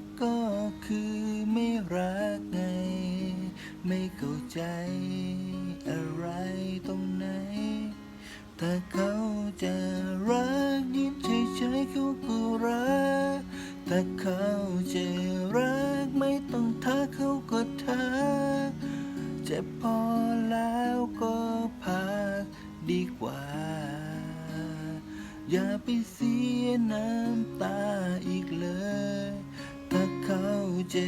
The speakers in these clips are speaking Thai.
กก็คือไม่รักไง ไม่เข้าใจอะไรตรงไหน ถ้าเขาจะรักยิ้มเฉยๆเขาก็รัก ถ้าเขาจะรักไม่ต้องทักเขาก็ทักเจ็บพอแล้วก็พักดีกว่า อย่าไปเสียน้ำตาอีกเลย เจ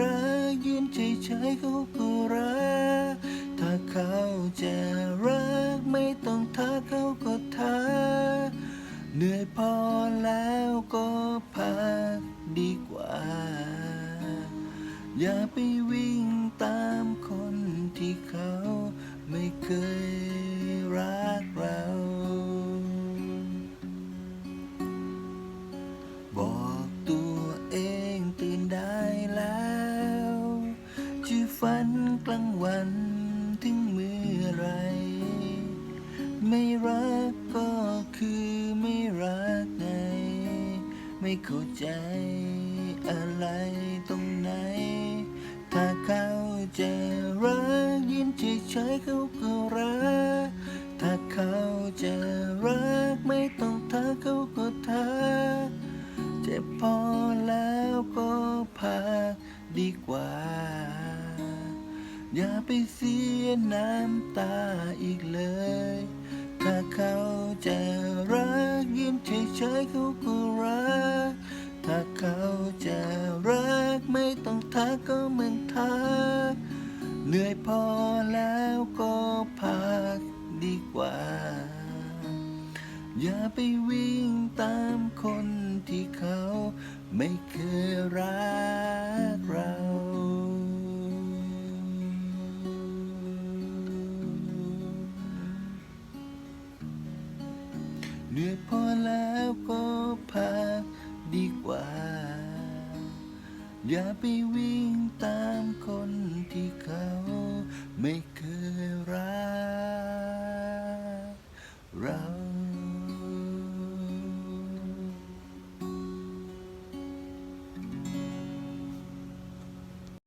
รักยืนเฉยๆเขาก็รัก ถ้าเขาจะรักไม่ต้องทักเขาก็ทักเหนื่อยพอแล้วก็พักดีกว่า อย่าไปวิ่งตามคนที่เขาไม่เคยรัก ไม่เข้าใจ อะไรตรงไหน ถ้าเขาจะรักยิ้มเฉยๆเขาก็รัก ถ้าเขาจะรักไม่ต้องทักเขาก็ทักเจ็บพอแล้วก็พักดีกว่า อย่าไปเสียน้ำตาอีกเลย ถ้าเขาจะรักยิ้มเฉยๆเขาก็รัก ยพอแล้วก็พักดีกว่า อย่าไปวิ่งตามคนที่เขาไม่เคยรักเราเหนื่อยพอแล้วก็พักดีกว่า อย่าไปวิ่งตามคนที่เขาไม่เคยรัก